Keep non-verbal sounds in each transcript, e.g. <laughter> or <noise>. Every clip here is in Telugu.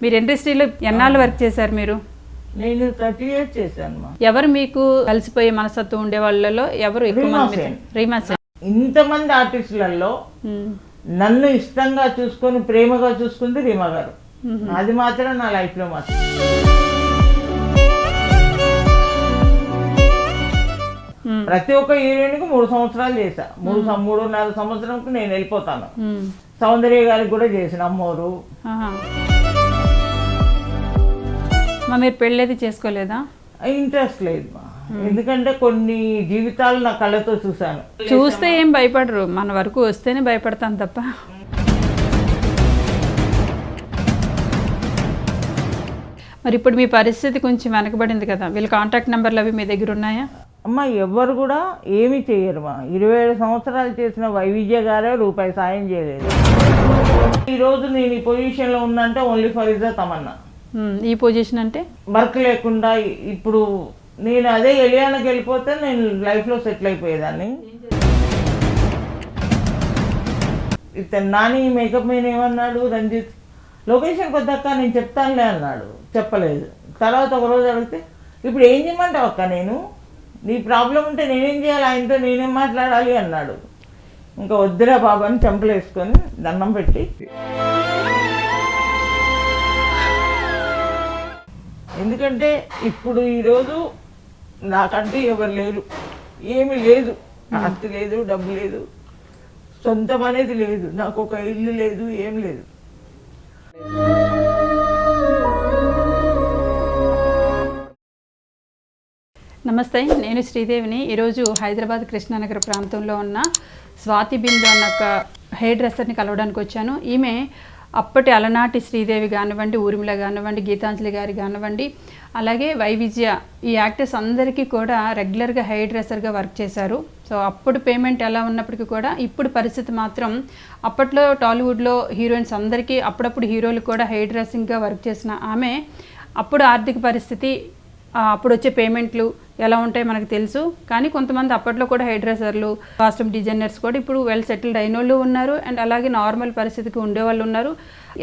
మీరు ఇండస్ట్రీలో ఎన్నాళ్ళు వర్క్ చేశారు మీరు నేను థర్టీ ఇయర్స్ చేశాను ఎవరు మీకు కలిసిపోయే మనస్తత్వం ఉండే వాళ్ళలో ఎవరు ఎక్కువ రీమా మంది సేన్. రీమా సేన్. ఇంతమంది ఆర్టిస్టులలో ఉమ్. నన్ను ఇష్టంగా చూసుకొని ప్రేమగా చూసుకుంది రీమా గారు అది మాత్రం నా లైఫ్లో మాత్రం. ప్రతి ఒక్క హీరోయిన్కి మూడు సంవత్సరాలు చేశా మూడు సం- మూడున్నర సంవత్సరంకి నేను వెళ్ళిపోతాను ఉమ్. సౌందర్య గారికి కూడా చేసిన అమ్మోరు ఆహా. మా మీరు పెళ్ళేది చేసుకోలేదా? ఇంట్రెస్ట్ లేదు మా. ఎందుకంటే కొన్ని జీవితాలు నా కళ్ళతో చూశాను. చూస్తే ఏం భయపడరు. మన వరకు వస్తేనే భయపడతాం తప్ప. మరి ఇప్పుడు మీ పరిస్థితి కొంచెం వెనకబడింది కదా. వీళ్ళ కాంటాక్ట్ నెంబర్లు అవి మీ దగ్గర ఉన్నాయా? అమ్మ ఎవ్వరు కూడా ఏమీ చేయరు మా. ఇరవై ఏడు సంవత్సరాలు చేసిన వైవిజయ గారే రూపాయి సాయం చేయలేదు. ఈరోజు నేను ఈ పొజిషన్లో ఉన్నంటే ఓన్లీ ఫర్ ఇస్ తమన్నా. ఈ పొజిషన్ అంటే? వర్క్ లేకుండా ఇప్పుడు నేను అదే ఎలియానకి వెళ్ళిపోతే నేను లైఫ్లో సెటిల్ అయిపోయేదాన్ని. ఇతను నాని మేకప్ మీద ఏమన్నాడు? రంజిత్ లొకేషన్ కొద్దక్క నేను చెప్తానులే అన్నాడు. చెప్పలేదు. తర్వాత ఒక రోజు అడిగితే ఇప్పుడు ఏం చేయమంటావు అక్క నేను? నీ ప్రాబ్లం ఉంటే నేనేం చేయాలి? ఆయనతో నేనేం మాట్లాడాలి? అన్నాడు. ఇంకా వద్దురా బాబు అని చెంపలు వేసుకొని దండం పెట్టి ఎందుకంటే ఇప్పుడు ఈరోజు నాకంటే ఎవరు లేరు. ఏమి లేదు. ఆస్తి లేదు డబ్బు లేదు. సొంతం అనేది లేదు. నాకు ఒక ఇల్లు లేదు ఏం లేదు. నమస్తే నేను శ్రీదేవిని. ఈరోజు హైదరాబాద్ కృష్ణానగర్ ప్రాంతంలో ఉన్న స్వాతి బిందు అన్న ఒక హెయిర్ డ్రెస్సర్ని కలవడానికి వచ్చాను. ఈమె అప్పటి అలనాటి శ్రీదేవి కానివ్వండి ఊర్మిళ కానివ్వండి గీతాంజలి గారి కానివ్వండి అలాగే వైవిజయ ఈ యాక్టర్స్ అందరికీ కూడా రెగ్యులర్గా హెయిర్ డ్రెస్సర్గా వర్క్ చేశారు. సో అప్పుడు పేమెంట్ ఎలా ఉన్నప్పటికీ కూడా ఇప్పుడు పరిస్థితి మాత్రం అప్పట్లో టాలీవుడ్లో హీరోయిన్స్ అందరికీ అప్పుడప్పుడు హీరోలు కూడా హెయిర్ డ్రెస్సింగ్గా వర్క్ చేసిన ఆమె అప్పుడు ఆర్థిక పరిస్థితి అప్పుడు వచ్చే పేమెంట్లు ఎలా ఉంటాయో మనకు తెలుసు. కానీ కొంతమంది అప్పట్లో కూడా హైడ్రెసర్లు కాస్ట్యూమ్ డిజైనర్స్ కూడా ఇప్పుడు వెల్ సెటిల్డ్ అయిన వాళ్ళు ఉన్నారు. అండ్ అలాగే నార్మల్ పరిస్థితికి ఉండేవాళ్ళు ఉన్నారు.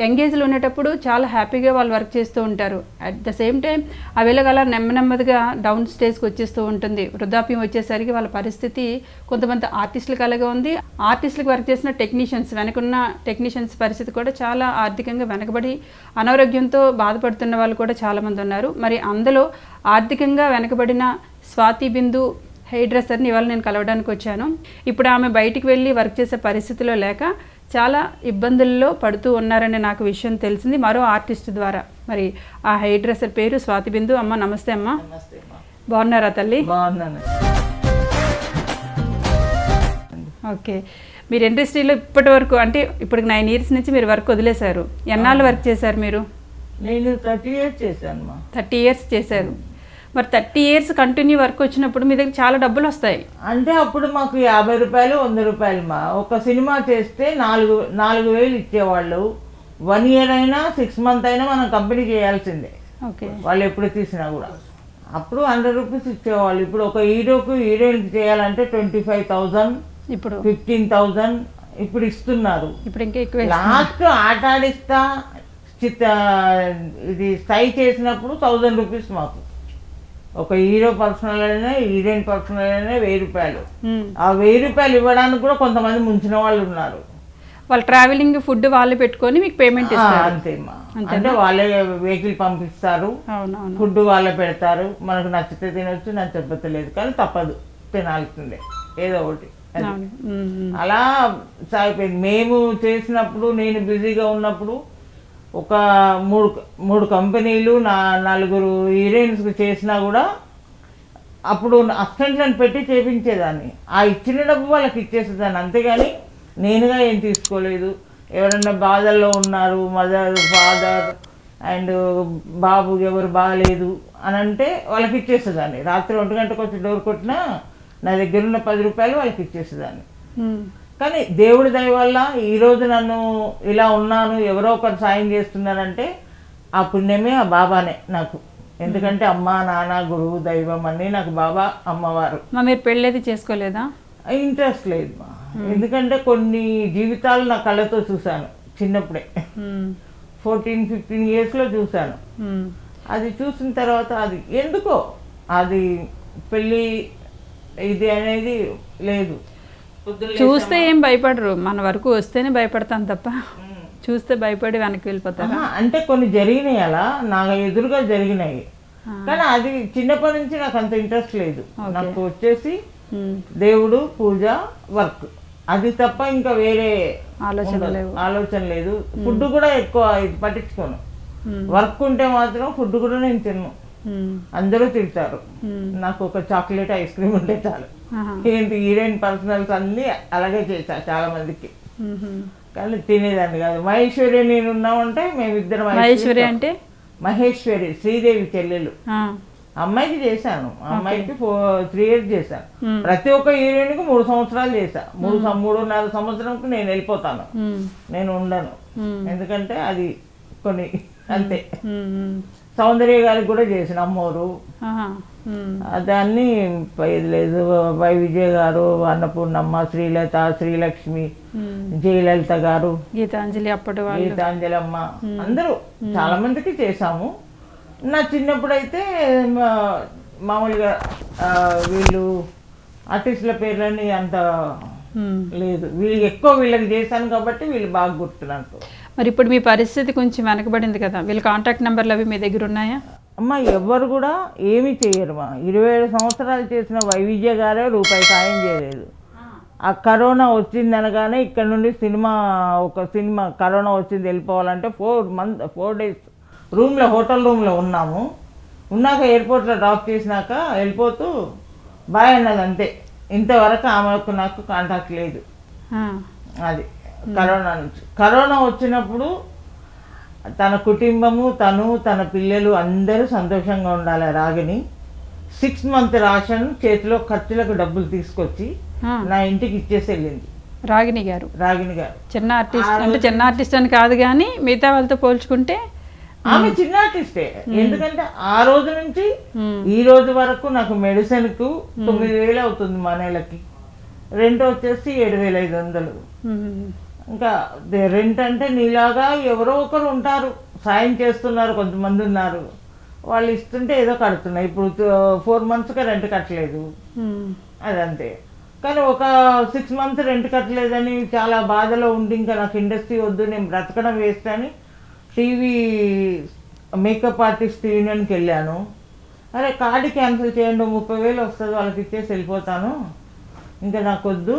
ఎంగేజ్లో ఉండేటప్పుడు చాలా హ్యాపీగా వాళ్ళు వర్క్ చేస్తూ ఉంటారు. అట్ ద సేమ్ టైం ఆ వెళ్ళగల నెమ్మ నెమ్మదిగా డౌన్ స్టేజ్కి వచ్చేస్తూ ఉంటుంది. వృద్ధాప్యం వచ్చేసరికి వాళ్ళ పరిస్థితి కొంతమంది ఆర్టిస్టులకు అలాగే ఉంది. ఆర్టిస్టులకు వర్క్ చేసిన టెక్నీషియన్స్ వెనకున్న టెక్నీషియన్స్ పరిస్థితి కూడా చాలా ఆర్థికంగా వెనకబడి అనారోగ్యంతో బాధపడుతున్న వాళ్ళు కూడా చాలామంది ఉన్నారు. మరి అందులో ఆర్థికంగా వెనకబడిన స్వాతి బిందు హెయిర్ డ్రెస్సర్ని ఇవాళ నేను కలవడానికి వచ్చాను. ఇప్పుడు ఆమె బయటికి వెళ్ళి వర్క్ చేసే పరిస్థితిలో లేక చాలా ఇబ్బందుల్లో పడుతూ ఉన్నారని నాకు విషయం తెలిసింది మరో ఆర్టిస్ట్ ద్వారా. మరి ఆ హెయిర్ డ్రెస్సర్ పేరు స్వాతి బిందు. అమ్మ నమస్తే అమ్మ. బాగున్నారా తల్లి? ఓకే. మీరు ఇండస్ట్రీలో ఇప్పటి వరకు అంటే ఇప్పటికి నైన్ ఇయర్స్ నుంచి మీరు వర్క్ వదిలేశారు. ఎన్నాళ్ళు వర్క్ చేశారు మీరు? నేను థర్టీ ఇయర్స్ చేశాను థర్టీ ఇయర్స్ చేశారు. మరి థర్టీ ఇయర్స్ కంటిన్యూ వర్క్ వచ్చినప్పుడు మీ దగ్గర చాలా డబ్బులు వస్తాయి. అంటే అప్పుడు మాకు యాభై రూపాయలు వంద రూపాయలు మా. ఒక సినిమా చేస్తే నాలుగు నాలుగు వేలు ఇచ్చేవాళ్ళు. వన్ ఇయర్ అయినా సిక్స్ మంత్ అయినా మనం కంపెనీ చేయాల్సిందే. ఓకే. వాళ్ళు ఎప్పుడు తీసినా కూడా. అప్పుడు హండ్రెడ్ రూపీస్ ఇచ్చేవాళ్ళు. ఇప్పుడు ఒక హీరోకు హీరోయిన్కి చేయాలంటే ట్వంటీ ఫైవ్ థౌజండ్ ఇప్పుడు? ఫిఫ్టీన్ థౌజండ్ ఇప్పుడు ఇస్తున్నారు. ఇప్పుడు ఇంకా ఎక్కువ లాస్ట్ ఆట ఆడిస్తా చిత్త ఇది స్టై చేసినప్పుడు థౌజండ్ రూపీస్ మాకు. ఒక హీరో పర్సనల్ అయినా హీరోయిన్ పర్సనల్ అయినా వెయ్యి రూపాయలు. ఆ వెయ్యి రూపాయలు ఇవ్వడానికి కూడా కొంతమంది ముంచిన వాళ్ళు ఉన్నారు. వాళ్ళు ట్రావెలింగ్ ఫుడ్ వాళ్ళు పెట్టుకొని మీకు పేమెంట్ ఇస్తారు. అంతేమ్మా అంటే వాళ్ళే వెహికల్ పంపిస్తారు. ఫుడ్ వాళ్ళే పెడతారు. మనకు నచ్చితే తినొచ్చు నచ్చకపోతే లేదు. కానీ తప్పదు. తినాల్సిందే. ఏదో ఒకటి. అలా సాగిపోయింది. మేము చేసినప్పుడు నేను బిజీగా ఉన్నప్పుడు ఒక మూడు మూడు కంపెనీలు నా నలుగురు హీరోయిన్స్కి చేసినా కూడా అప్పుడు అసిస్టెంట్లను పెట్టి చేపించేదాన్ని. ఆ ఇచ్చిన డబ్బు వాళ్ళకి ఇచ్చేసేదాన్ని. అంతేగాని నేనుగా ఏం తీసుకోలేదు. ఎవరన్నా బాధల్లో ఉన్నారు మదర్ ఫాదర్ అండ్ బాబు ఎవరు బాగాలేదు అని అంటే వాళ్ళకి ఇచ్చేసేదాన్ని. రాత్రి ఒంటి గంటకు వచ్చి డోర్ కొట్టినా నా దగ్గర ఉన్న పది రూపాయలు వాళ్ళకి ఇచ్చేసేదాన్ని. కానీ దేవుడి దయ వల్ల ఈరోజు నన్ను ఇలా ఉన్నాను ఎవరో ఒకరు సాయం చేస్తున్నారంటే ఆ పుణ్యమే ఆ బాబానే నాకు. ఎందుకంటే అమ్మ నాన్న గురువు దైవం అన్నీ నాకు బాబా అమ్మవారు. మీరు పెళ్ళేది చేసుకోలేదా? ఇంట్రెస్ట్ లేదు మా. ఎందుకంటే కొన్ని జీవితాలు నా కళ్ళతో చూశాను చిన్నప్పుడే. ఫోర్టీన్ ఫిఫ్టీన్ ఇయర్స్లో చూశాను. అది చూసిన తర్వాత అది ఎందుకో? అది పెళ్ళి ఇది అనేది లేదు. చూస్తే ఏం భయపడరు మన వరకు వస్తేనే భయపడతాం తప్ప. చూస్తే భయపడి వెనక్కి వెళ్ళిపోతారా అంటే కొన్ని జరిగినాయి అలా నాకు ఎదురుగా జరిగినాయి. కానీ అది చిన్నప్పటి నుంచి నాకు అంత ఇంట్రెస్ట్ లేదు. నాకు వచ్చేసి. దేవుడు పూజ వర్క్ అది తప్ప ఇంకా వేరే ఆలోచన ఆలోచన లేదు ఫుడ్ కూడా ఎక్కువ ఇది పట్టించుకోను. వర్క్ ఉంటే మాత్రం ఫుడ్ కూడా నేను తిన్ను ఉమ్. అందరూ తింటారు. ఉమ్. నాకు ఒక చాక్లెట్ ఐస్ క్రీమ్ ఉంటే చాలు. ఏంటి హీరోయిన్ పర్సనల్స్ అన్నీ అలాగే చేశా చాలా మందికి. కానీ తినేదాన్ని కాదు. మహేశ్వరి నేను ఉన్నామంటే మేమిద్దరం మహేశ్వరి అంటే? మహేశ్వరి శ్రీదేవి చెల్లెలు. ఆ. అమ్మాయికి చేశాను. అమ్మాయికి ఫోర్ త్రీ ఇయర్స్ చేశాను. ఉమ్. ప్రతి ఒక్క హీరోయిన్కి మూడు సంవత్సరాలు చేశా. మూడు సం- మూడున్నర సంవత్సరంకి నేను వెళ్ళిపోతాను. నేను ఉండను. ఎందుకంటే అది కొన్ని అంతే. సౌందర్య గారికి కూడా చేసిన అమ్మోరు. దాన్ని లేదు వై విజయ్ గారు అన్నపూర్ణమ్మ శ్రీలత శ్రీలక్ష్మి. జయలలిత గారు గీతాంజలి అప్పటి వాళ్ళు. గీతాంజలమ్మ. అందరూ చాలా మందికి చేశాము. నా చిన్నప్పుడు అయితే మామూలుగా వీళ్ళు ఆర్టిస్టుల పేర్లని అంత. లేదు. వీళ్ళు ఎక్కువ వీళ్ళకి చేశాను కాబట్టి వీళ్ళు బాగా గుర్తు నాకు మరి ఇప్పుడు మీ పరిస్థితి కొంచెం వెనకబడింది కదా. వీళ్ళ కాంటాక్ట్ నెంబర్లు అవి మీ దగ్గర ఉన్నాయా? అమ్మ ఎవ్వరు కూడా ఏమీ చేయరు. మా ఇరవై ఏడు సంవత్సరాలు చేసిన వైవిజయ గారే రూపాయి సాయం చేయలేదు. ఆ కరోనా వచ్చింది అనగానే ఇక్కడ నుండి సినిమా ఒక సినిమా కరోనా వచ్చింది వెళ్ళిపోవాలంటే ఫోర్ మంత్ ఫోర్ డేస్ రూమ్లో హోటల్ రూమ్లో ఉన్నాము. ఉన్నాక ఎయిర్పోర్ట్లో డ్రాప్ చేసినాక వెళ్ళిపోతూ బాయ్ అన్నది అంతే. ఇంతవరకు ఆమెకు నాకు కాంటాక్ట్ లేదు. అది. కరోనా నుంచి. కరోనా వచ్చినప్పుడు తన కుటుంబము తను తన పిల్లలు అందరూ సంతోషంగా ఉండాలి రాగిని. సిక్స్ మంత్ రాషన్ చేతిలో ఖర్చులకు డబ్బులు తీసుకొచ్చి. నా ఇంటికి ఇచ్చేసి వెళ్ళింది. రాగిణి గారు. రాగిణి గారు. చిన్న ఆర్టిస్ట్ అంటే చిన్న ఆర్టిస్ట్ అని కాదు కానీ మిగతా వాళ్ళతో పోల్చుకుంటే ఆమె చిన్న ఆర్టిస్టే ఎందుకంటే ఆ రోజు నుంచి. ఈ రోజు వరకు నాకు మెడిసిన్కు తొమ్మిది వేలు అవుతుంది మా నెలకి. రెంట్ వచ్చేసి ఏడు వేల ఐదు వందలు. ఇంకా రెంట్ అంటే నీలాగా ఎవరో ఒకరు ఉంటారు. సాయం చేస్తున్నారు కొంతమంది ఉన్నారు. వాళ్ళు ఇస్తుంటే ఏదో కడుతున్నాయి ఇప్పుడు ఫోర్ మంత్స్గా రెంట్ కట్టలేదు. అదంతే. కానీ ఒక సిక్స్ మంత్స్ రెంట్ కట్టలేదని చాలా బాధలో ఉండి ఇంకా నాకు ఇండస్ట్రీ వద్దు నేను బ్రతకడం వేస్ట్ అని టీవీ మేకప్ ఆర్టిస్ట్ యూనియన్కి వెళ్ళాను. అరే కార్డు క్యాన్సిల్ చేయండి ముప్పై వేలు వస్తుంది వాళ్ళకి ఇచ్చేసి వెళ్ళిపోతాను. ఇంకా నాకు వద్దు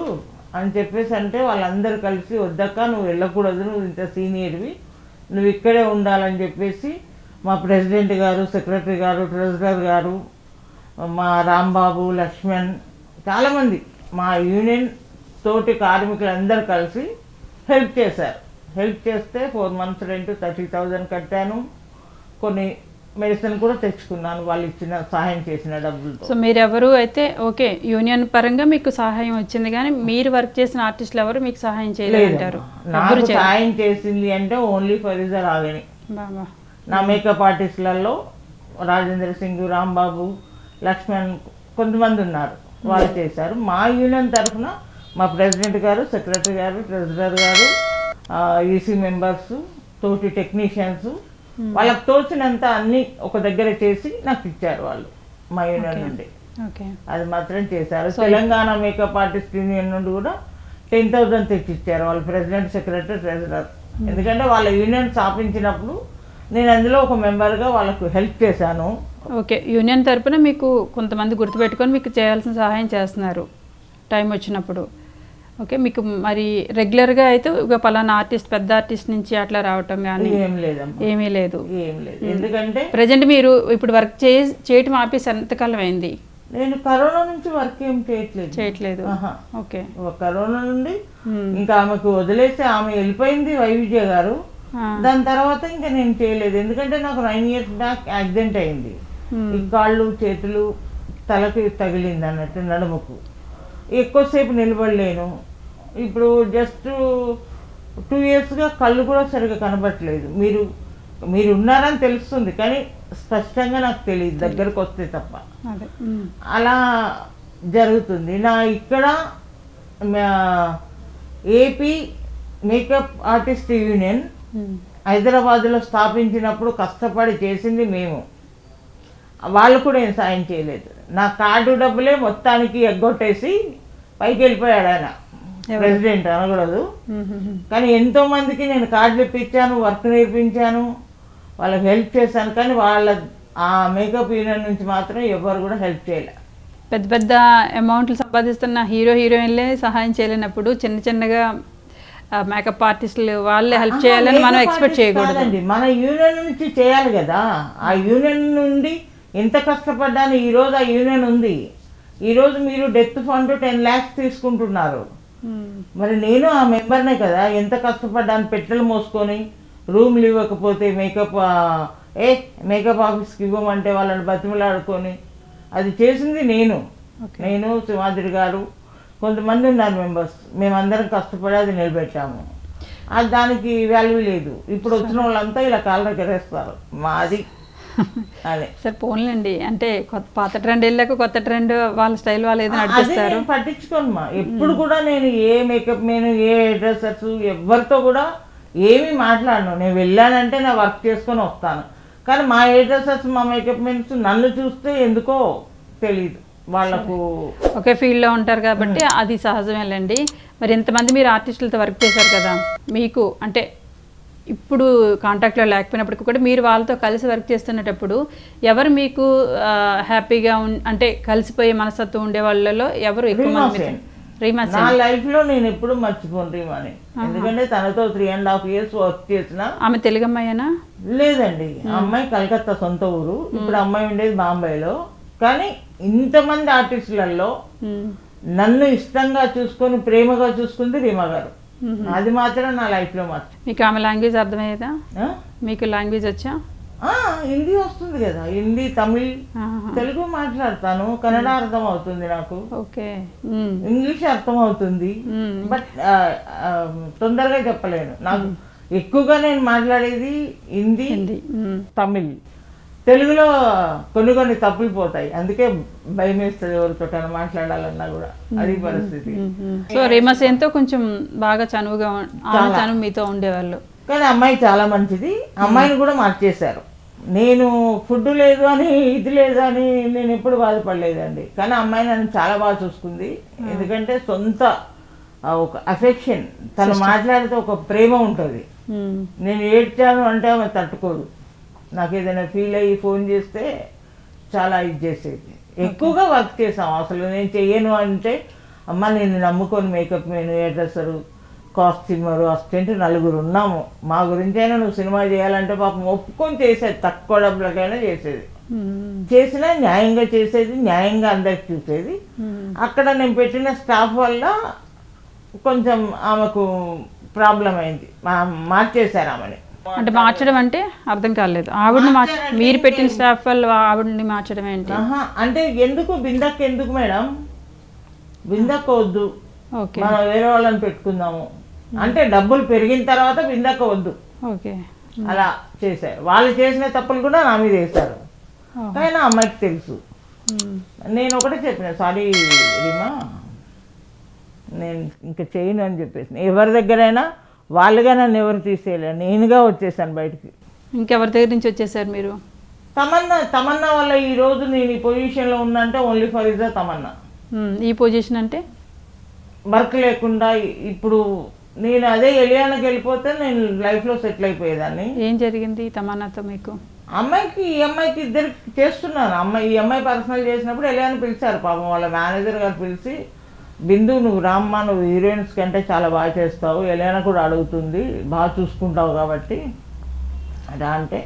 అని చెప్పేసి అంటే వాళ్ళందరూ కలిసి వద్దక్క నువ్వు వెళ్ళకూడదు నువ్వు ఇంత సీనియర్వి నువ్వు ఇక్కడే ఉండాలని చెప్పేసి మా ప్రెసిడెంట్ గారు సెక్రటరీ గారు ట్రెజరర్ గారు మా రాంబాబు లక్ష్మణ్ చాలామంది మా యూనియన్ తోటి కార్మికులందరూ కలిసి హెల్ప్ చేశారు. హెల్ప్ చేస్తే four months rent thirty thousand కట్టాను. కొన్ని మెడిసిన్ కూడా తెచ్చుకున్నాను. వాళ్ళు ఇచ్చిన సహాయం చేసిన డబ్బులతో. సో మీరెవరు అయితే ఓకే యూనియన్ పరంగా మీకు సహాయం వచ్చింది కానీ మీరు వర్క్ చేసిన ఆర్టిస్టులు ఎవరు మీకు సహాయం చేయలేదంటారు? లేదమ్మా. నాకు సహాయం చేసింది అంటే ఓన్లీ ఫరీజా రాగని నా మేకప్ ఆర్టిస్టులలో రాజేంద్ర సింగ్ రాంబాబు లక్ష్మణ్ కొంతమంది ఉన్నారు. వాళ్ళు చేశారు. మా యూనియన్ తరఫున మా ప్రెసిడెంట్ గారు సెక్రటరీ గారు ట్రెజరర్ గారు ఈసీ మెంబర్స్ తోటి టెక్నీషియన్స్ వాళ్ళకి తోచినంత అన్ని ఒక దగ్గర చేసి నాకు ఇచ్చారు వాళ్ళు మా యూనియన్ నుండి. ఓకే అది మాత్రం చేశారు. తెలంగాణ మేకప్ ఆర్టిస్ట్ యూనియన్ నుండి కూడా టెన్ థౌసండ్ తెచ్చి ఇచ్చారు వాళ్ళ ప్రెసిడెంట్ సెక్రటరీ ట్రెజరర్. ఎందుకంటే వాళ్ళ యూనియన్ స్థాపించినప్పుడు నేను అందులో ఒక మెంబర్గా వాళ్ళకు హెల్ప్ చేశాను. ఓకే యూనియన్ తరపున మీకు కొంతమంది గుర్తుపెట్టుకొని మీకు చేయాల్సిన సహాయం చేస్తున్నారు టైం వచ్చినప్పుడు. ఓకే మీకు మరి రెగ్యులర్గా అయితే ఒక పలానా ఆర్టిస్ట్ పెద్ద ఆర్టిస్ట్ నుంచి అట్లా రావటం కానీ ఏం లేదమ్మా. ఏమీ లేదు. ఏం లేదు. ఎందుకంటే ప్రజెంట్ మీరు ఇప్పుడు వర్క్ చే చేయటం ఆపేసి ఎంతకాలం అయింది? నేను కరోనా నుంచి వర్క్ ఏం చేయట్లేదు. చేయట్లేదు. ఆహా. ఓకే. కరోనా నుండి. ఇంకా ఆమెకు వదిలేసి ఆమె వెళ్ళిపోయింది వైవిజయ గారు. ఆ. దాని తర్వాత ఇంకా నేను చేయలేదు. ఎందుకంటే నాకు నైన్ ఇయర్స్ బ్యాక్ యాక్సిడెంట్ అయింది. ఈ కాళ్ళు చేతులు తలకి తగిలింది అన్నట్టు నడుముకు. ఎక్కువసేపు నిలబడలేను. ఇప్పుడు జస్ట్ టూ ఇయర్స్గా కళ్ళు కూడా సరిగా కనబడట్లేదు. మీరు మీరు ఉన్నారని తెలుస్తుంది కానీ స్పష్టంగా నాకు తెలియదు దగ్గరకు వస్తే తప్ప. అలా జరుగుతుంది. నా ఇక్కడ ఏపీ మేకప్ ఆర్టిస్ట్ యూనియన్. హైదరాబాద్లో స్థాపించినప్పుడు కష్టపడి చేసింది మేము. వాళ్ళు కూడా ఏం సాయం చేయలేదు. నా కార్డు డబ్బులే మొత్తానికి ఎగ్గొట్టేసి పైకి వెళ్ళిపోయాడు ఆయన? ప్రెసిడెంట్ అనకూడదు. కానీ ఎంతో మందికి నేను కార్డులు ఇప్పించాను వర్క్ నేర్పించాను వాళ్ళకి హెల్ప్ చేశాను కానీ వాళ్ళ ఆ మేకప్ యూనియన్ నుంచి మాత్రం ఎవరు కూడా హెల్ప్ చేయలే. పెద్ద పెద్ద అమౌంట్లు సంపాదిస్తున్న హీరో హీరోయిన్లే సహాయం చేయలేనప్పుడు చిన్న చిన్నగా మేకప్ ఆర్టిస్టులు వాళ్ళే హెల్ప్ చేయాలని మనం ఎక్స్పెక్ట్ చేయకూడదు. మన యూనియన్ నుంచి చేయాలి కదా. ఆ యూనియన్ నుండి ఎంత కష్టపడ్డాను ఈరోజు ఆ యూనియన్ ఉంది. ఈరోజు మీరు డెత్ ఫండ్ టెన్ ల్యాక్స్ తీసుకుంటున్నారు. మ్మ్. మరి నేను ఆ మెంబర్నే కదా ఎంత కష్టపడ్డాను పెట్టెలు మోసుకొని రూమ్లు ఇవ్వకపోతే మేకప్ ఏ మేకప్ ఆఫీస్కి ఇవ్వమంటే వాళ్ళని బతిమలాడుకొని అది చేసింది నేను. నేను సింహాద్రి గారు కొంతమంది ఉన్నారు మెంబర్స్. మేమందరం కష్టపడి అది నిలబెట్టాము. అది దానికి వాల్యూ లేదు. ఇప్పుడు వచ్చిన వాళ్ళంతా ఇలా కాళ్ళ ఎగరేస్తారు మాది అదే. సరే పోన్లేండి. అంటే కొత్త పాత ట్రెండ్ వెళ్ళాక కొత్త ట్రెండ్ వాళ్ళ స్టైల్ వాళ్ళు ఏదో అదే నడిపిస్తారు నేను పట్టించుకోను మా ఎప్పుడు కూడా నేను ఏ మేకప్ నేను ఏ డ్రెస్సర్స్ ఎవరితో కూడా ఏమీ మాట్లాడను. నేను వెళ్ళానంటే నా వర్క్ చేసుకొని వస్తాను. కానీ మా ఏ డ్రెస్సర్స్ మా మేకప్ మెన్స్ నన్ను చూస్తే ఎందుకో తెలియదు వాళ్ళకు ఒకే ఫీల్డ్లో ఉంటారు కాబట్టి అది సహజమేలండి. మరి ఇంతమంది మీరు ఆర్టిస్టులతో వర్క్ చేశారు కదా. మీకు అంటే ఇప్పుడు కాంటాక్ట్లో లేకపోయినప్పటికీ కూడా మీరు వాళ్ళతో కలిసి వర్క్ చేస్తున్నప్పుడు ఎవరు మీకు హ్యాపీగా అంటే కలిసిపోయే మనస్తత్వం ఉండే వాళ్ళలో ఎవరు ఎక్కువ మంది? నా లైఫ్లో నేను ఎప్పుడు మర్చిపోను రీమాని ఎందుకంటే తనతో three and half years work చేసిన ఆమె తెలుగు అమ్మాయేనా? లేదండి. అమ్మాయి కలకత్తా సొంత ఊరు. ఇప్పుడు అమ్మాయి ఉండేది బాంబేలో. కానీ ఇంతమంది ఆర్టిస్టులలో. నన్ను ఇష్టంగా చూసుకొని ప్రేమగా చూసుకుంది రీమా గారు. అది మాత్రం నా లైఫ్లో మర్చి మీకు ఆమె లాంగ్వేజ్ అర్థమయ్యేదా? మీకు లాంగ్వేజ్ వచ్చా? ఆ, హిందీ వస్తుంది కదా. హిందీ తమిళ్. తెలుగు మాట్లాడతాను. కన్నడ అర్థం అవుతుంది నాకు. ఓకే. మ్మ్. ఇంగ్లీష్ అర్థం అవుతుంది మ్మ్. బట్ తొందరగా చెప్పలేను. నాకు ఎక్కువగా నేను మాట్లాడేది హిందీ. తమిళ్. తెలుగులో కొన్ని కొన్ని తప్పులు పోతాయి అందుకే భయం వేస్తుంది ఎవరితో మాట్లాడాలన్నా కూడా. అది పరిస్థితి. సో రీమా సేన్తో కొంచెం బాగా చనువుగా చనువు మీతో ఉండేవాళ్ళు. కానీ అమ్మాయి చాలా మంచిది. అమ్మాయిని కూడా మార్చేశారు. నేను ఫుడ్ లేదు అని ఇది లేదు అని నేను ఎప్పుడు బాధపడలేదండి. కానీ అమ్మాయి నన్ను చాలా బాగా చూసుకుంది. ఎందుకంటే సొంత ఒక అఫెక్షన్ తను మాట్లాడితే ఒక ప్రేమ ఉంటుంది. నేను ఏడ్చాను అంటే ఆమె తట్టుకోదు. నాకు ఏదైనా ఫీల్ అయ్యి ఫోన్ చేస్తే చాలా ఇది చేసేది. ఎక్కువగా వర్క్ చేసాం అసలు నేను చెయ్యను అంటే అమ్మ నేను నమ్ముకొని మేకప్ నేను డ్రెస్సరు కాస్ట్యూమరు అసిస్టెంట్ నలుగురు ఉన్నాము. మా గురించి అయినా నువ్వు సినిమా చేయాలంటే పాపం ఒప్పుకొని చేసేది. తక్కువ డబ్బులకైనా చేసేది. చేసినా న్యాయంగా చేసేది న్యాయంగా అందరికి చూసేది. అక్కడ నేను పెట్టిన స్టాఫ్ వల్ల కొంచెం ఆమెకు ప్రాబ్లం అయింది. మా- మార్చేశారు ఆమెని. అంటే మార్చడం అంటే అర్థం కాలేదు. ఆవిడని మార్చ మీరు పెట్టిన స్టాఫ్ వల్ల ఆవిడని మార్చడం ఏంటి? అంటే ఎందుకు బిందక్ ఎందుకు మేడం? బిందక్క వద్దు. ఓకే. మనం వేరే వాళ్ళని పెట్టుకుందాము. అంటే డబ్బులు పెరిగిన తర్వాత బిందక్క వద్దు. ఓకే. అలా చేశారు. వాళ్ళు చేసిన తప్పులు కూడా నా మీద వేశారు. కానీ అమ్మాయికి తెలుసు. నేను ఒకటే చెప్పిన సారీ రీమా నేను ఇంకా చేయను అని చెప్పేసి. ఎవరి దగ్గరైనా వాళ్ళుగా నన్ను ఎవరు తీసేయలేరు నేనుగా వచ్చేసాను బయటికి. ఇంకెవరి దగ్గర నుంచి వచ్చేసారు మీరు? తమన్నా తమన్నా వల్ల ఈ రోజు నేను ఈ పొజిషన్లో ఉన్నా అంటే ఓన్లీ ఫర్ ఇస్ తమన్నా. ఈ పొజిషన్ అంటే? వర్క్ లేకుండా ఇప్పుడు నేను అదే ఎలియానకి వెళ్ళిపోతే నేను లైఫ్లో సెటిల్ అయిపోయేదాన్ని. ఏం జరిగింది తమన్నాతో మీకు? అమ్మాయికి ఈ అమ్మాయికి ఇద్దరికి చేస్తున్నాను అమ్మాయి ఈ అమ్మాయి పర్సనల్ చేసినప్పుడు ఎలియాని పిలిచారు పాపం వాళ్ళ మేనేజర్ గారు పిలిచి బిందు నువ్వు రామ్మా నువ్వు హీరోయిన్స్ కంటే చాలా బాగా చేస్తావు. ఎలియాన కూడా అడుగుతుంది బాగా చూసుకుంటావు కాబట్టి. అదా అంటే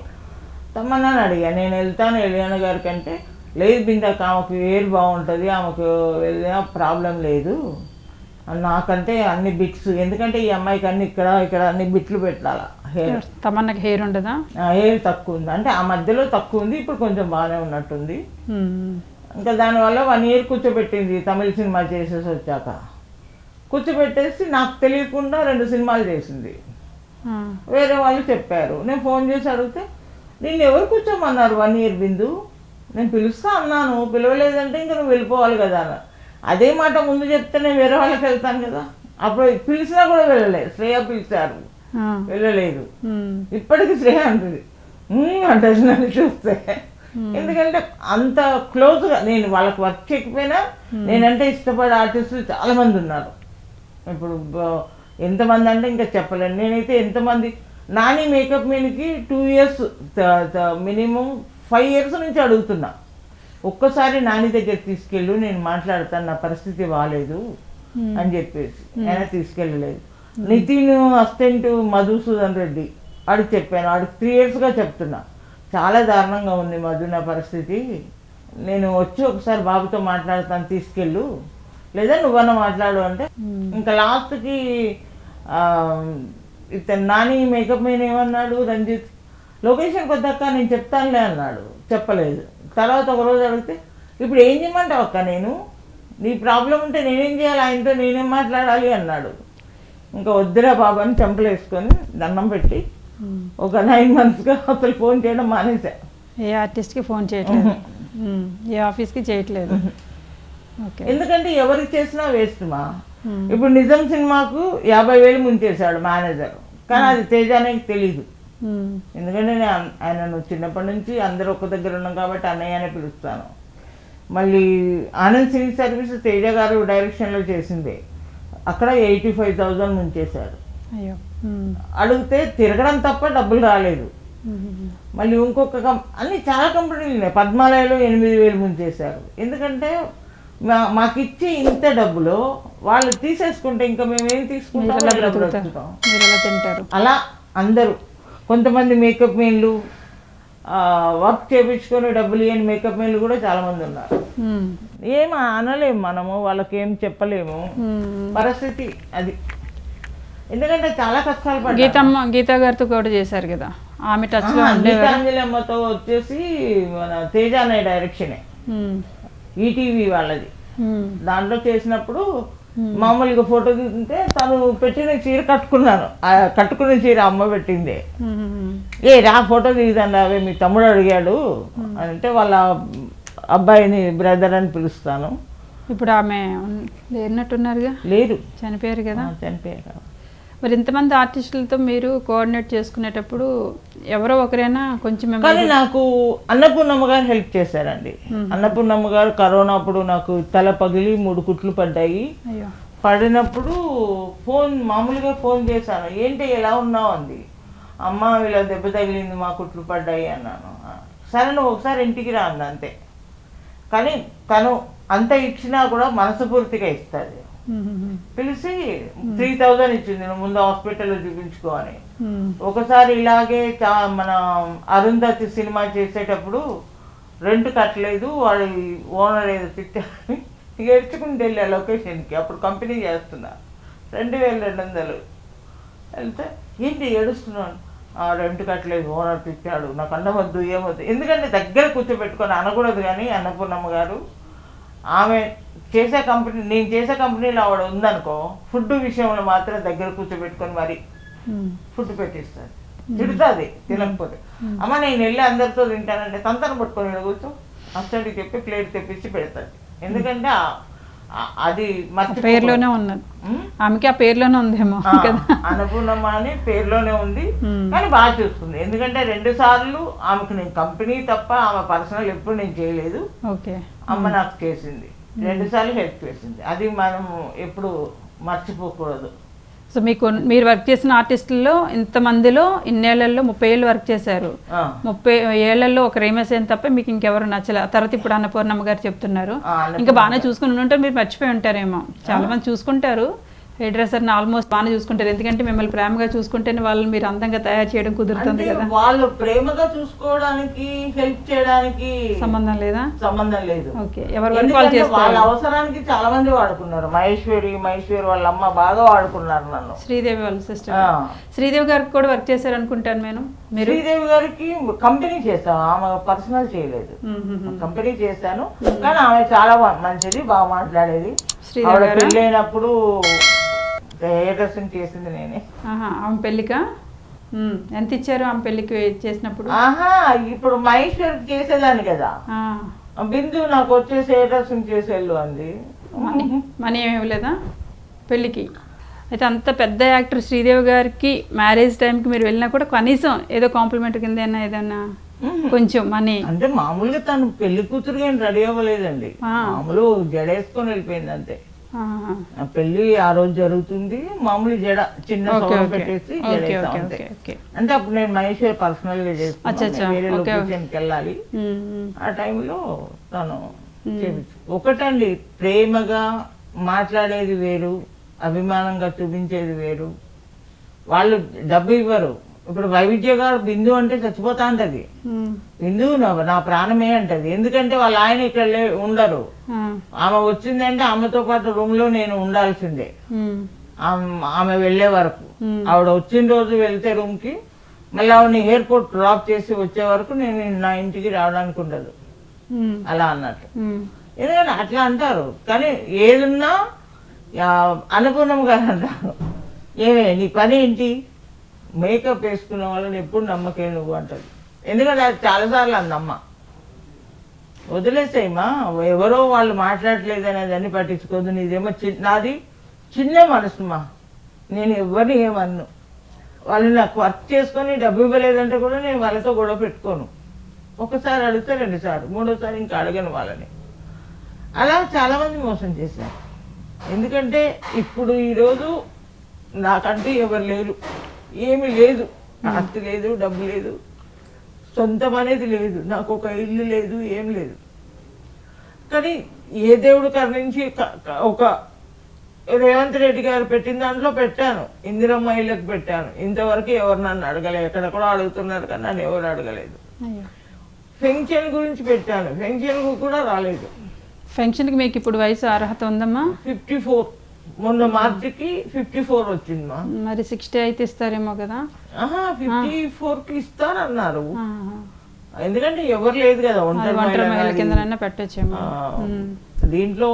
తమ్మన్నాను అడిగా నేను వెళ్తాను ఎలియాన గారి కంటే. లేదు బిందాక ఆమెకు ఏర్ బాగుంటుంది ఆమెకు వెళ్ళినా ప్రాబ్లం లేదు. నాకంటే అన్ని బిట్స్ ఎందుకంటే ఈ అమ్మాయికి అన్ని ఇక్కడ ఇక్కడ అన్ని బిట్లు పెట్టాలా హెయిర్ తమన్నకి హెయిర్ ఉండదా? హెయిర్ తక్కువ ఉంది. అంటే ఆ మధ్యలో తక్కువ ఉంది ఇప్పుడు కొంచెం బాగానే ఉన్నట్టుంది. మ్మ్. ఇంకా దానివల్ల వన్ ఇయర్ కూర్చోబెట్టింది తమిళ సినిమా చేసేసి వచ్చాక. కూర్చోబెట్టేసి నాకు తెలియకుండా రెండు సినిమాలు చేసింది. వేరే వాళ్ళు చెప్పారు. నేను ఫోన్ చేసి అడిగితే నిన్ను ఎవరు కూర్చోమన్నారు వన్ ఇయర్ బిందు? నేను పిలుస్తా అన్నాను. పిలవలేదంటే ఇంకా నువ్వు వెళ్ళిపోవాలి కదా. అన్న అదే మాట ముందు చెప్తే నేను వేరే వాళ్ళకి వెళ్తాను కదా. అప్పుడు పిలిచినా కూడా వెళ్ళలేదు శ్రేయ పిలిచారు. వెళ్ళలేదు. ఇప్పటికి శ్రేయ అంటుంది నన్ను చూస్తే. ఎందుకంటే అంత క్లోజ్గా నేను వాళ్ళకి వర్క్ చేయకపోయినా నేనంటే ఇష్టపడే ఆర్టిస్టులు చాలా మంది ఉన్నారు. ఇప్పుడు ఎంతమంది అంటే ఇంకా చెప్పలేను. నేనైతే ఎంతమంది నాని makeup మీన్కి two years minimum five years నుంచి అడుగుతున్నా. ఒక్కసారి నాని దగ్గర తీసుకెళ్ళు నేను మాట్లాడతాను నా పరిస్థితి బాగాలేదు అని చెప్పేసి. ఆయన తీసుకెళ్ళలేదు. నితిన్ అసిస్టెంట్ మధుసూదన్ రెడ్డి వాడికి చెప్పాను. వాడికి త్రీ ఇయర్స్గా చెప్తున్నా. చాలా దారుణంగా ఉంది మధు నా పరిస్థితి. నేను వచ్చి ఒకసారి బాబుతో మాట్లాడతాను తీసుకెళ్ళు. లేదా నువ్వన్నా మాట్లాడు అంటే ఇంకా లాస్ట్కి ఇతను నాని మేకప్ మీద ఏమన్నాడు? రంజిత్ లొకేషన్కి వద్దక్క నేను చెప్తానులే అన్నాడు. చెప్పలేదు. తర్వాత ఒక రోజు అడిగితే ఇప్పుడు ఏం చేయమంటావు అక్క నేను? నీ ప్రాబ్లం ఉంటే నేనేం చేయాలి? ఆయనతో నేనేం మాట్లాడాలి? అన్నాడు. ఇంకా వద్దురా బాబు అని చెంపలేసుకొని దండం పెట్టి. ఒక నైన్ మంత్స్గా అసలు ఫోన్ చేయడం మానేసా. ఏ ఆర్టిస్ట్కి ఫోన్ చేయట్లేదు. ఏ ఆఫీస్కి చేయట్లేదు. ఓకే. ఎందుకంటే ఎవరికి చేసినా వేస్ట్ మా. ఇప్పుడు నిజం సినిమాకు యాభై వేలు ముంచేశాడు మేనేజర్ కానీ అది తేజానికి తెలీదు. ఉమ్. ఎందుకంటే నేను ఆయనను చిన్నప్పటి నుంచి అందరూ ఒక దగ్గర ఉన్నాం కాబట్టి అన్నయ్య అనే పిలుస్తాను. మళ్ళీ ఆనంద్ సినీ సర్వీస్ తేజ గారు డైరెక్షన్లో చేసిందే. అక్కడ ఎయిటీ ఫైవ్ థౌజండ్ ముంచేశాడు. అయ్యో. అడిగితే తిరగడం తప్ప డబ్బులు రాలేదు. మళ్ళీ ఇంకొక అన్ని చాలా కంపెనీలు ఉన్నాయి. పద్మాలయలో ఎనిమిది వేలు ముంచేశారు ఎందుకంటే మా మాకు ఇచ్చి ఇంత డబ్బులు వాళ్ళు తీసేసుకుంటే ఇంకా మేము ఏం తీసుకుంటాం అలా అందరూ. కొంతమంది మేకప్ మెన్లు వర్క్ చేపించుకొని డబ్బులు ఇవ్వని మేకప్ మెన్లు కూడా చాలా మంది ఉన్నారు. ఏం అనలేము మనము వాళ్ళకి ఏం చెప్పలేము. పరిస్థితి అది. ఎందుకంటే చాలా కష్టాలు పడ్డారు. గీతమ్మ గీతా గారితో కూడా చేశారు కదా. ఆమె టచ్లో అమ్మతో వచ్చేసి మన తేజ అనే డైరెక్షనే. ఈటీవీ వాళ్ళది. దాంట్లో చేసినప్పుడు మామూలుగా ఫోటో తీసుకుంటే తను పెట్టిన చీర కట్టుకున్నాను. కట్టుకున్న చీర అమ్మ పెట్టిందే. ఏ రా ఫోటో దిగుతాను అవే మీ తమ్ముడు అడిగాడు. అని అంటే వాళ్ళ అబ్బాయిని బ్రదర్ అని పిలుస్తాను. ఇప్పుడు ఆమె లేనట్టున్నారుగా? లేరు చనిపోయారు కదా? చనిపోయారు. మరి ఇంతమంది ఆర్టిస్టులతో మీరు కోఆర్డినేట్ చేసుకునేటప్పుడు ఎవరో ఒకరైనా కొంచెం కానీ నాకు అన్నపూర్ణమ్మ గారు హెల్ప్ చేశారండి. అన్నపూర్ణమ్మ గారు కరోనా అప్పుడు నాకు తల పగిలి మూడు కుట్లు పడ్డాయి. అయ్యో. పడినప్పుడు ఫోన్ మామూలుగా ఫోన్ చేశాను. ఏంటి ఎలా ఉన్నావు? అంది. అమ్మ ఇలా దెబ్బ తగిలింది మా కుట్లు పడ్డాయి అన్నాను. "ఆ, సరే నువ్వు ఒకసారి ఇంటికి రా అంది అంతే. కానీ తను అంత ఇచ్చినా కూడా మనస్ఫూర్తిగా ఇస్తుంది. పిలిచి త్రీ థౌజండ్ ఇచ్చింది నువ్వు ముందు హాస్పిటల్లో చూపించుకో అని. ఒకసారి ఇలాగే చా మన అరుంధతి సినిమా చేసేటప్పుడు రెంట్ కట్టలేదు వాడి ఓనర్ ఏదో తిట్టారని ఏడ్చుకుంటూ వెళ్ళా లొకేషన్కి. అప్పుడు కంపెనీ చేస్తున్నా. రెండు వేల రెండు వందలు. వెళ్తే ఏంటి ఏడుస్తున్నాను "ఆ, రెంట్ కట్టలేదు ఓనర్ తిట్టాడు. నాకు అన్నవద్దు ఏమొద్దు ఎందుకంటే దగ్గర కూర్చోబెట్టుకొని అనకూడదు కానీ అన్నపూర్ణమ్మ గారు ఆమె చేసే కంపెనీ నేను చేసే కంపెనీలో ఆవిడ ఉందనుకో ఫుడ్ విషయంలో మాత్రం దగ్గర కూర్చోబెట్టుకొని మరి. ఫుడ్ పెట్టిస్తుంది తిడుతుంది తినకపోతే. అమ్మ నేను వెళ్ళి అందరితో తింటానంటే తంతను పట్టుకొని కూర్చో. అస్సలు చెప్పి ప్లేట్ తెప్పించి పెడతాడు ఎందుకంటే అది పేరులోనే ఉన్నది? ఆమెకి ఆ పేరులోనే ఉందేమో కదా. అన్నపూర్ణమ్మ అని పేరులోనే ఉంది. కానీ బాగా చూస్తుంది. ఎందుకంటే రెండు సార్లు ఆమెకు నేను కంపెనీ తప్ప ఆమె పర్సనల్ ఎప్పుడు నేను చేయలేదు. ఓకే. అమ్మ నాకు చేసింది. రెండు సార్లు హెల్ప్ చేసింది. అది మనం ఎప్పుడు మర్చిపోకూడదు. సో మీకు మీరు వర్క్ చేసిన ఆర్టిస్టుల్లో ఇంతమందిలో ఇన్నేళ్ళలో ముప్పై ఏళ్ళు వర్క్ చేశారు ముప్పై ఏళ్ళలో ఒక రేమసేన్ తప్ప మీకు ఇంకెవరు నచ్చలే. ఆ తర్వాత ఇప్పుడు అన్నపూర్ణమ్మ గారు చెప్తున్నారు. ఇంకా బాగానే చూసుకుని ఉంటే మీరు మర్చిపోయి ఉంటారేమో. చాలా మంది చూసుకుంటారు. హెయిర్ డ్రెస్సర్ని ఆల్మోస్ట్ బాగానే చూసుకుంటారు. ఎందుకంటే మిమ్మల్ని ప్రేమగా చూసుకుంటేనే వాళ్ళని మీరు అందంగా తయారు చేయడం కుదురుతుంది కదా. వాళ్ళు ప్రేమగా చూసుకోవడానికి హెల్ప్ చేయడానికి సంబంధం లేదా? సంబంధం లేదు. ఓకే. ఎవరి వరకు వాళ్ళు వాళ్ళ చేసుకోవాలి? అవసరానికి చాలా మంది వాడుకున్నారు. మహేశ్వరి మహేశ్వరి వాళ్ళ అమ్మ బాగా వాడుకున్నారు నన్ను. శ్రీదేవి వాళ్ళ సిస్టర్ ఆ. శ్రీదేవి గారికి కూడా వర్క్ చేశారు అనుకుంటాను నేను మీరు? శ్రీదేవి గారికి కంపెనీ చేస్తాను ఆమె పర్సనల్ చేయలేదు. మ్మ్, మ్మ్, మ్మ్. కంపెనీ చేశాను కానీ ఆమె చాలా మంచిది బాగా మాట్లాడేది. శ్రీదేవి ఆవిడ గారా? పెళ్ళైనప్పుడు డ్రెస్సింగ్ చేసింది నేనే. ఆహా ఆమె పెళ్ళికా. ఎంత ఇచ్చారు ఆమె పెళ్ళికి చేసినప్పుడు? ఆహా ఇప్పుడు మహేశ్వరి చేసేదాన్ని కదా. బిందు నాకు వచ్చేసి హెయిర్ డ్రెస్సింగ్ చేసేళ్ళు అంది. మనీ మనీ ఏమి ఇవ్వలేదా పెళ్ళికి? అయితే అంత పెద్ద యాక్టర్ శ్రీదేవి గారికి మ్యారేజ్ టైంకి మీరు వెళ్ళినా కూడా కనీసం ఏదో కాంప్లిమెంట్ కింద అయినా ఏదన్నా కొంచెం మనీ? అంటే మామూలుగా తను పెళ్ళి కూతురుగా ఏం రెడీ అవ్వలేదండి. మామూలు జడేసుకొని వెళ్ళిపోయింది అంతే. ఆ. పెళ్ళి ఆ రోజు జరుగుతుంది. మామూలు జడ చిన్న పెట్టేసి జడేస్తాం అంటే అప్పుడు నేను మహేశ్వర్ పర్సనల్గా వేరే. లొకేషన్కి వెళ్ళాలి. ఆ టైంలో తను ఒకటండి ప్రేమగా మాట్లాడేది వేరు అభిమానంగా చూపించేది వేరు. వాళ్ళు డబ్బు ఇవ్వరు. ఇప్పుడు వైవిధ్య గారు బిందు అంటే చచ్చిపోతా అంటది. బిందు నా ప్రాణమే అంటది ఎందుకంటే వాళ్ళ ఆయన ఇక్కడ ఉండరు. ఆమె వచ్చిందంటే ఆమెతో పాటు రూమ్లో నేను ఉండాల్సిందే. ఆమె- వెళ్ళే వరకు. ఆవిడ వచ్చిన రోజు వెళ్తే రూమ్కి మళ్ళీ ఆవిడని ఎయిర్పోర్ట్ డ్రాప్ చేసి వచ్చే వరకు నేను నా ఇంటికి రావడానికి ఉండదు. అలా అన్నట్టు. ఎందుకంటే అట్లా అంటారు కానీ ఏదున్నా అనుగుణంగా అంటారు ఏమే నీ పని ఏంటి మేకప్ వేసుకున్న వాళ్ళని ఎప్పుడు నమ్మకే నువ్వు అంటది. ఎందుకంటే అది చాలాసార్లు అందమ్మ. వదిలేసేయమ్మా ఎవరో వాళ్ళు మాట్లాడలేదు అనేది అన్ని పట్టించుకోదు నీదేమో చి- నాది చిన్న మనసుమా నేను ఎవరిని ఏమన్ను. వాళ్ళు నాకు వర్క్ చేసుకొని డబ్బు ఇవ్వలేదంటే కూడా నేను వాళ్ళతో గొడవ పెట్టుకోను. ఒకసారి అడిగితే రెండుసార్లు మూడోసారి ఇంకా అడగను వాళ్ళని. అలా చాలామంది మోసం చేశారు. ఎందుకంటే ఇప్పుడు ఈరోజు నాకంటూ ఎవరు లేరు. ఏమి లేదు. ఆస్తి లేదు డబ్బు లేదు. సొంతం అనేది లేదు. నాకు ఒక ఇల్లు లేదు ఏం లేదు. కానీ ఏ దేవుడు కరుణించి ఒక రేవంత్ రెడ్డి గారు పెట్టిన దాంట్లో పెట్టాను. ఇందిరమ్మ ఇళ్ళకి పెట్టాను. ఇంతవరకు ఎవరు నన్ను అడగలేదు ఎక్కడెక్కడో అడుగుతున్నారు కానీ నన్ను ఎవరు అడగలేదు. పెన్షన్ గురించి పెట్టాను. పెన్షన్ కూడా రాలేదు. ఫంక్షన్కి మీకు ఇప్పుడు వయసు అర్హత ఉందమ్మా? Fifty four. మొన్న మార్చికి ఫిఫ్టీ ఫోర్ వచ్చిందమ్మా మరి సిక్స్టీ అయితే ఇస్తారేమో కదా. ఆహా ఫిఫ్టీ ఫోర్కి ఇస్తారన్నారు. ఎందుకంటే ఎవరు లేదు కదా ఒంటరి మహిళ. కిందనన్నా పెట్టచ్చేమో. దీంట్లో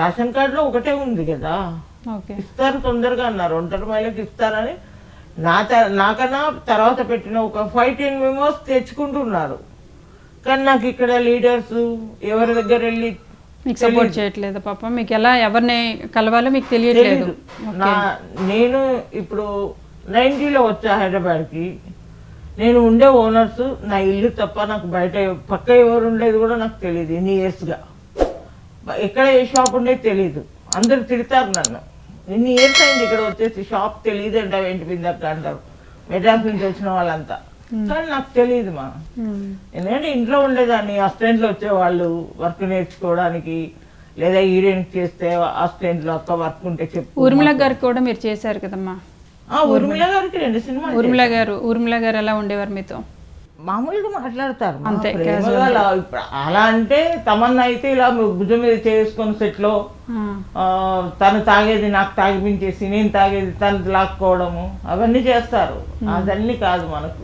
రేషన్ కార్డులో ఒకటే ఉంది కదా. ఇస్తారు తొందరగా అన్నారు ఒంటరి మహిళకి ఇస్తారని. నా నాకన్నా తర్వాత పెట్టిన ఒక ఫైవ్ టెన్ మెంబర్స్ తెచ్చుకుంటున్నారు. కానీ నాకు ఇక్కడ లీడర్స్ ఎవరి దగ్గర వెళ్ళి మీకు సపోర్ట్ చేయట్లేదు పాప. మీకు ఎలా ఎవరిని కలవాలో మీకు తెలియట్లేదు. నా నేను ఇప్పుడు నైన్టీలో వచ్చా హైదరాబాద్కి. నేను ఉండే ఓనర్స్ నా ఇల్లు తప్ప నాకు బయట పక్క ఎవరు ఉండేది కూడా నాకు తెలియదు ఎన్ని ఇయర్స్గా ఎక్కడ ఏ షాప్ ఉండేది తెలియదు అందరు తిడతారు నన్ను. ఎన్ని ఇయర్స్ అయింది ఇక్కడ వచ్చేసి షాప్ తెలియదు అంటావు ఏంటి బిందక్క అంటారు. మెడ్రాస్ నుంచి వచ్చిన వాళ్ళంతా. కానీ నాకు తెలియదు మా. ఉమ్. ఎందుకంటే ఇంట్లో ఉండేదాన్ని అసిస్టెంట్లు వచ్చేవాళ్ళు వర్క్ నేర్చుకోవడానికి లేదా ఈడెంట్ చేస్తే అసిస్టెంట్లు అక్క వర్క్ ఉంటే చెప్పు ఊర్మిళ గారికి కూడా మీరు చేశారు కదమ్మా? ఆ, ఊర్మిళ గారికి రెండు సినిమా ఊర్మిళ గారు ఊర్మిళ గారు ఎలా ఉండేవారు మీతో? మామూలుగా మాట్లాడతారు అంతే, అలా అంటే తమన్నా అయితే ఇలా భుజం మీద చేసుకొని సెట్లో ఆ. తను తాగేది నాకు తాగిపించేసి నేను తాగేది తను లాక్కోవడము అవన్నీ చేస్తారు. అదన్నీ కాదు మనకు.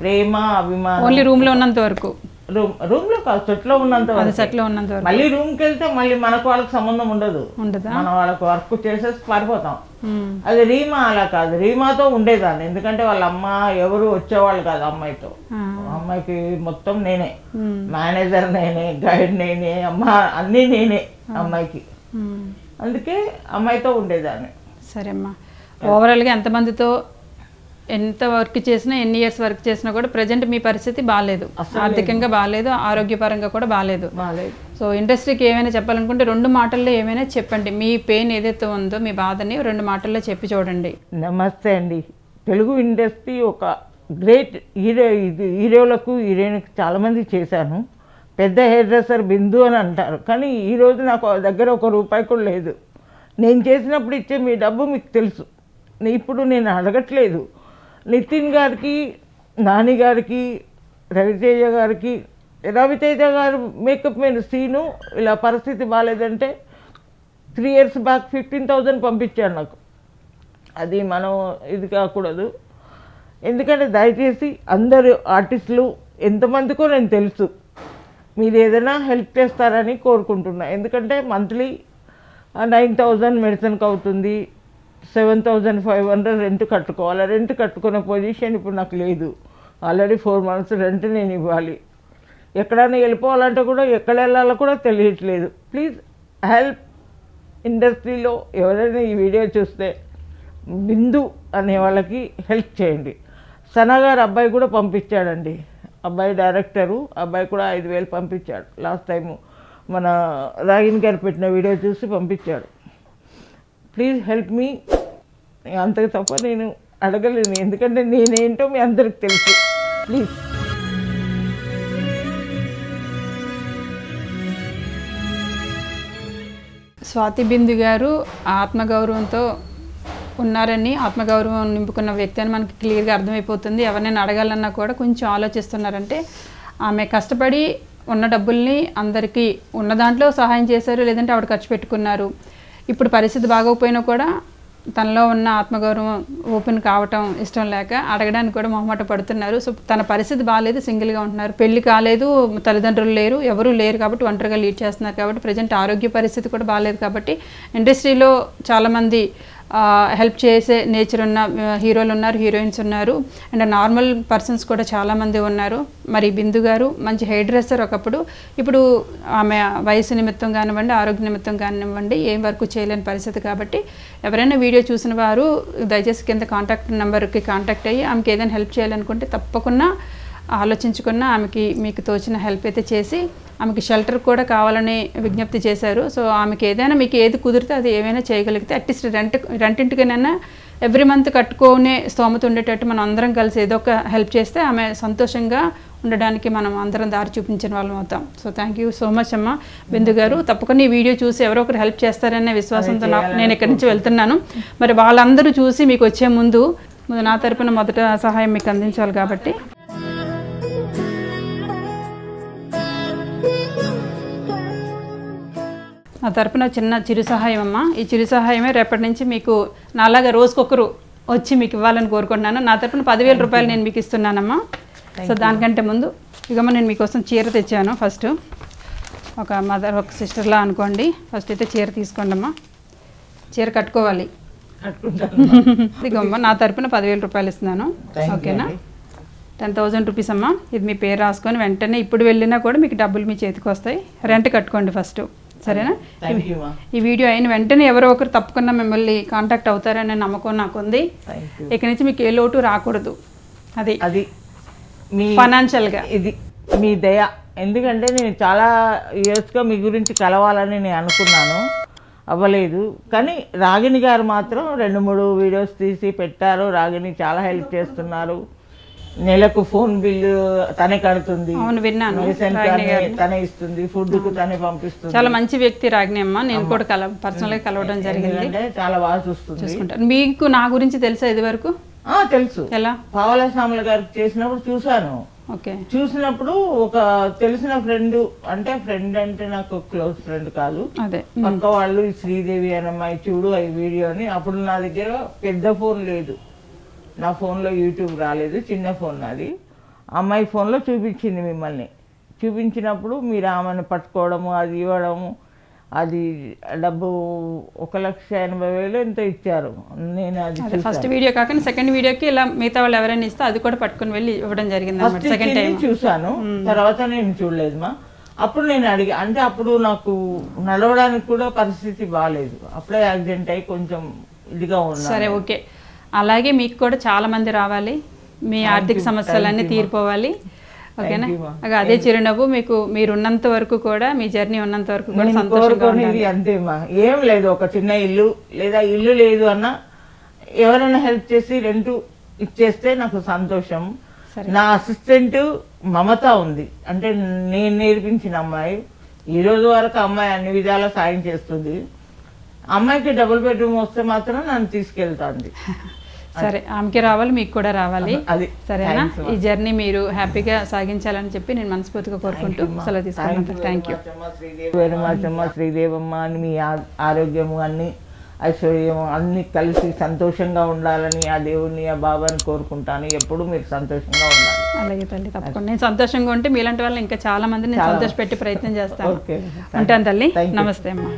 ప్రేమ అభిమానం. ఓన్లీ రూమ్లో ఉన్నంత వరకు. రూమ్ రూమ్లో కాదు సెట్లో ఉన్నంత అది వరకు. సెట్లో ఉన్నంత వరకు. మళ్ళీ రూమ్కి వెళ్తే మళ్ళీ మనకు వాళ్ళకి సంబంధం ఉండదు. ఉండదా? మనం వాళ్ళకి వర్క్ చేసేసి పారిపోతాం. ఉమ్. అది రీమా అలా కాదు. రీమాతో ఉండేదాన్ని. ఎందుకంటే వాళ్ళ అమ్మ ఎవరు వచ్చేవాళ్ళు కాదు అమ్మాయితో. ఆ. అమ్మాయికి మొత్తం నేనే. మేనేజర్ నేనే గైడ్ నేనే అమ్మ అన్నీ నేనే అమ్మాయికి. ఉమ్. అందుకే అమ్మాయితో ఉండేదాన్ని. సరే అమ్మా. ఓవరాల్గా ఎంతమందితో ఎంత వర్క్ చేసినా ఎన్ని ఇయర్స్ వర్క్ చేసినా కూడా ప్రజెంట్ మీ పరిస్థితి బాగాలేదు ఆర్థికంగా బాగాలేదు ఆరోగ్యపరంగా కూడా బాగాలేదు బాగాలేదు సో ఇండస్ట్రీకి ఏమైనా చెప్పాలనుకుంటే రెండు మాటల్లో ఏమైనా చెప్పండి. మీ పెయిన్ ఏదైతే ఉందో మీ బాధని రెండు మాటల్లో చెప్పి చూడండి. నమస్తే అండి. తెలుగు ఇండస్ట్రీ ఒక గ్రేట్ హీరో ఇది హీరోలకు హీరోయిన్కి చాలామంది చేశాను. పెద్ద హెయిర్ డ్రెస్సర్ బిందు అని అంటారు. కానీ ఈరోజు నాకు దగ్గర ఒక రూపాయి కూడా లేదు. నేను చేసినప్పుడు ఇచ్చే మీ డబ్బు మీకు తెలుసు. ఇప్పుడు నేను అడగట్లేదు. నితిన్ గారికి నాని గారికి రవితేజ గారికి రవితేజ గారు మేకప్ మీద సీను ఇలా పరిస్థితి బాగాలేదంటే three years back fifteen thousand పంపించాడు నాకు. అది మనం ఇది కాకూడదు. ఎందుకంటే దయచేసి అందరు ఆర్టిస్టులు ఎంతమందికో నేను తెలుసు మీరు ఏదైనా హెల్ప్ చేస్తారని కోరుకుంటున్నా. ఎందుకంటే మంత్లీ నైన్ థౌజండ్ మెడిసిన్కి అవుతుంది. Seven thousand five hundred rent కట్టుకోవాలి. రెంట్ కట్టుకునే పొజిషన్ ఇప్పుడు నాకు లేదు. ఆల్రెడీ ఫోర్ మంత్స్ రెంట్ నేను ఇవ్వాలి. ఎక్కడైనా వెళ్ళిపోవాలంటే కూడా ఎక్కడ వెళ్ళాలో కూడా తెలియట్లేదు. ప్లీజ్ హెల్ప్ ఇండస్ట్రీలో ఎవరైనా ఈ వీడియో చూస్తే బిందు అనే వాళ్ళకి హెల్ప్ చేయండి. సనగారు అబ్బాయి కూడా పంపించాడండి. అబ్బాయి డైరెక్టరు అబ్బాయి కూడా ఐదు వేలు పంపించాడు. లాస్ట్ టైము మన రాగిన్ గారు పెట్టిన వీడియో చూసి పంపించాడు. Please help me. అంతకు తప్ప నేను అడగలేను. ఎందుకంటే నేనేంటో మీ అందరికి తెలుసు. ప్లీజ్. స్వాతి బిందు గారు ఆత్మగౌరవంతో ఉన్నారని ఆత్మగౌరవం నింపుకున్న వ్యక్తి అని మనకి క్లియర్గా అర్థమైపోతుంది. ఎవరినైనా అడగాలన్నా కూడా కొంచెం ఆలోచిస్తున్నారంటే ఆమె కష్టపడి ఉన్న డబ్బుల్ని అందరికీ ఉన్న దాంట్లో సహాయం చేశారు లేదంటే ఆవిడ ఖర్చు పెట్టుకున్నారు. ఇప్పుడు పరిస్థితి బాగోకపోయినా కూడా తనలో ఉన్న ఆత్మగౌరవం ఓపెన్ కావటం ఇష్టం లేక అడగడానికి కూడా మొహమాట పడుతున్నారు. సో తన పరిస్థితి బాగాలేదు సింగిల్గా ఉంటున్నారు. పెళ్ళి కాలేదు తల్లిదండ్రులు లేరు ఎవరు లేరు కాబట్టి ఒంటరిగా లీడ్ చేస్తున్నారు కాబట్టి ప్రజెంట్ ఆరోగ్య పరిస్థితి కూడా బాగాలేదు కాబట్టి ఇండస్ట్రీలో చాలామంది హెల్ప్ చేసే నేచర్ ఉన్న హీరోలు ఉన్నారు హీరోయిన్స్ ఉన్నారు. అండ్ నార్మల్ పర్సన్స్ కూడా చాలామంది ఉన్నారు. మరి బిందు గారు మంచి హెయిర్ డ్రెస్సర్ ఒకప్పుడు. ఇప్పుడు ఆమె వయసు నిమిత్తం కానివ్వండి ఆరోగ్య నిమిత్తం కానివ్వండి ఏం వర్క్ చేయలేని పరిస్థితి కాబట్టి ఎవరైనా వీడియో చూసిన వారు దయచేసి కింద కాంటాక్ట్ నెంబర్కి కాంటాక్ట్ అయ్యి ఆమెకి ఏదైనా హెల్ప్ చేయాలనుకుంటే తప్పకుండా ఆలోచించుకున్న ఆమెకి మీకు తోచిన హెల్ప్ అయితే చేసి ఆమెకి షెల్టర్ కూడా కావాలని విజ్ఞప్తి చేశారు. సో ఆమెకి ఏదైనా మీకు ఏది కుదిరితే అది ఏమైనా చేయగలిగితే అట్లీస్ట్ రెంట్ రెంటింటికైనా ఎవ్రీ మంత్ కట్టుకునే స్తోమత ఉండేటట్టు మనం అందరం కలిసి ఏదో ఒక హెల్ప్ చేస్తే ఆమె సంతోషంగా ఉండడానికి మనం అందరం దారి చూపించిన వాళ్ళం అవుతాం. So thank you so much అమ్మ. బిందు గారు తప్పకుండా ఈ వీడియో చూసి ఎవరో ఒకరు హెల్ప్ చేస్తారనే విశ్వాసంతో నేను ఇక్కడి నుంచి వెళ్తున్నాను. మరి వాళ్ళందరూ చూసి మీకు వచ్చే ముందు ముందు నా తరపున మొదట సహాయం మీకు అందించాలి కాబట్టి. నా తరపున చిన్న చిరు సహాయం అమ్మ ఈ చిరు సహాయమే రేపటి నుంచి మీకు నాలాగా రోజుకొకరు వచ్చి మీకు ఇవ్వాలని కోరుకుంటున్నాను. నా తరపున పదివేల రూపాయలు నేను మీకు ఇస్తున్నానమ్మా. సో దానికంటే ముందు ఇకమ్మ నేను మీకోసం చీర తెచ్చాను ఫస్ట్. ఒక మదర్ ఒక సిస్టర్లా అనుకోండి. ఫస్ట్ అయితే చీర తీసుకోండి అమ్మా చీర కట్టుకోవాలి. ఇదిగోమ్మ నా తరపున పదివేల రూపాయలు ఇస్తున్నాను. ఓకేనా. టెన్ థౌజండ్ రూపీస్ అమ్మా. ఇది మీ పేరు రాసుకొని వెంటనే ఇప్పుడు వెళ్ళినా కూడా మీకు డబ్బులు మీ చేతికి వస్తాయి. రెంట్ కట్టుకోండి ఫస్ట్. సరేనా? ఈ వీడియో అయిన వెంటనే ఎవరో ఒకరు తప్పకుండా మిమ్మల్ని కాంటాక్ట్ అవుతారనే నమ్మకం నాకు ఉంది థ్యాంక్ యూ ఇక నుంచి మీకు ఏ లోటు రాకూడదు. అది అది మీ ఫైనాన్షియల్గా ఇది మీ దయ. ఎందుకంటే నేను చాలా ఇయర్స్గా మీ గురించి కలవాలని నేను అనుకున్నాను. అవ్వలేదు. కానీ రాగిణి గారు మాత్రం రెండు మూడు వీడియోస్ తీసి పెట్టారు. రాగిణి చాలా హెల్ప్ చేస్తున్నారు. నెలకు ఫోన్ బిల్లు తనే కడుతుంది. అవును విన్నాను. మెడిసిన్ తనే గారు. ఇస్తుంది ఫుడ్కు తనే పంపిస్తుంది. చాలా మంచి వ్యక్తి రాగిణి అమ్మ. నేను కూడా కల పర్సనల్గా కలవడం జరిగింది. చాలా బాగా చూస్తుంది. చూసుకుంటాను. మీకు నా గురించి తెలుసా ఇది వరకు ఆ, తెలుసు. ఎలా? పావల శ్యామల గారికి చేసినప్పుడు చూశాను. ఓకే. చూసినప్పుడు ఒక తెలిసిన ఫ్రెండ్ అంటే ఫ్రెండ్ అంటే నాకు క్లోజ్ ఫ్రెండ్ కాదు. అదే. పక్క వాళ్ళు శ్రీదేవి అనే అమ్మాయి చూడు ఈ వీడియోని అప్పుడు నా దగ్గర పెద్ద ఫోన్ లేదు. నా ఫోన్లో యూట్యూబ్ రాలేదు చిన్న ఫోన్ నాది. అమ్మాయి ఫోన్లో చూపించింది మిమ్మల్ని. చూపించినప్పుడు మీరు ఆమెను పట్టుకోవడము అది ఇవ్వడము అది డబ్బు ఒక లక్ష ఎనభై వేలు ఎంతో ఇచ్చారు. నేను అది ఫస్ట్ వీడియో కాకుండా సెకండ్ వీడియోకి ఇలా మిగతా వాళ్ళు ఎవరైనా ఇస్తే అది కూడా పట్టుకొని వెళ్ళి ఇవ్వడం జరిగింది సెకండ్ టైం చూసాను తర్వాత నేను చూడలేదు మా. అప్పుడు నేను అడిగా అంటే అప్పుడు నాకు నడవడానికి కూడా పరిస్థితి బాగాలేదు అప్పుడే యాక్సిడెంట్ అయ్యి కొంచెం ఇదిగా ఉన్నా సరే ఓకే. అలాగే మీకు కూడా చాలా మంది రావాలి. మీ ఆర్థిక సమస్యలన్నీ తీరిపోవాలి. ఓకేనా? అదే చిరునవ్వు మీకు మీరు ఉన్నంత వరకు కూడా మీ జర్నీ ఉన్నంత వరకు కూడా సంతోషంగా అంతేమా ఏం లేదు ఒక చిన్న ఇల్లు లేదా ఇల్లు లేదు అన్న ఎవరైనా హెల్ప్ చేసి రెంట్ ఇచ్చేస్తే నాకు సంతోషం. నా అసిస్టెంట్ మమత ఉంది. అంటే నేను నేర్పించిన అమ్మాయి. ఈ రోజు వరకు అమ్మాయి అన్ని విధాలా సాయం చేస్తుంది. అమ్మాయికి డబుల్ బెడ్రూమ్ వస్తే మాత్రం నన్ను తీసుకెళ్తాంది. <laughs> సరే ఆమెకి రావాలి మీకు కూడా రావాలి. అది. సరేనా. ఈ జర్నీ మీరు హ్యాపీగా సాగించాలని చెప్పి నేను మనస్ఫూర్తిగా కోరుకుంటూ సెలవు తీసుకుంటాను థ్యాంక్ యూ వెరీ మచ్ అమ్మ శ్రీదేవమ్మ అని మీ ఆ- ఆరోగ్యము అన్ని ఐశ్వర్యము అన్ని కలిసి సంతోషంగా ఉండాలని ఆ దేవుని ఆ బాబాని కోరుకుంటాను. ఎప్పుడు మీరు సంతోషంగా ఉండాలి. అలాగే తల్లి తప్పకుండా. నేను సంతోషంగా ఉంటే మీలాంటి వాళ్ళు ఇంకా చాలా మందిని సంతోషపెట్టి ప్రయత్నం చేస్తాను. ఓకే. ఉంటాను తల్లి. నమస్తే అమ్మా.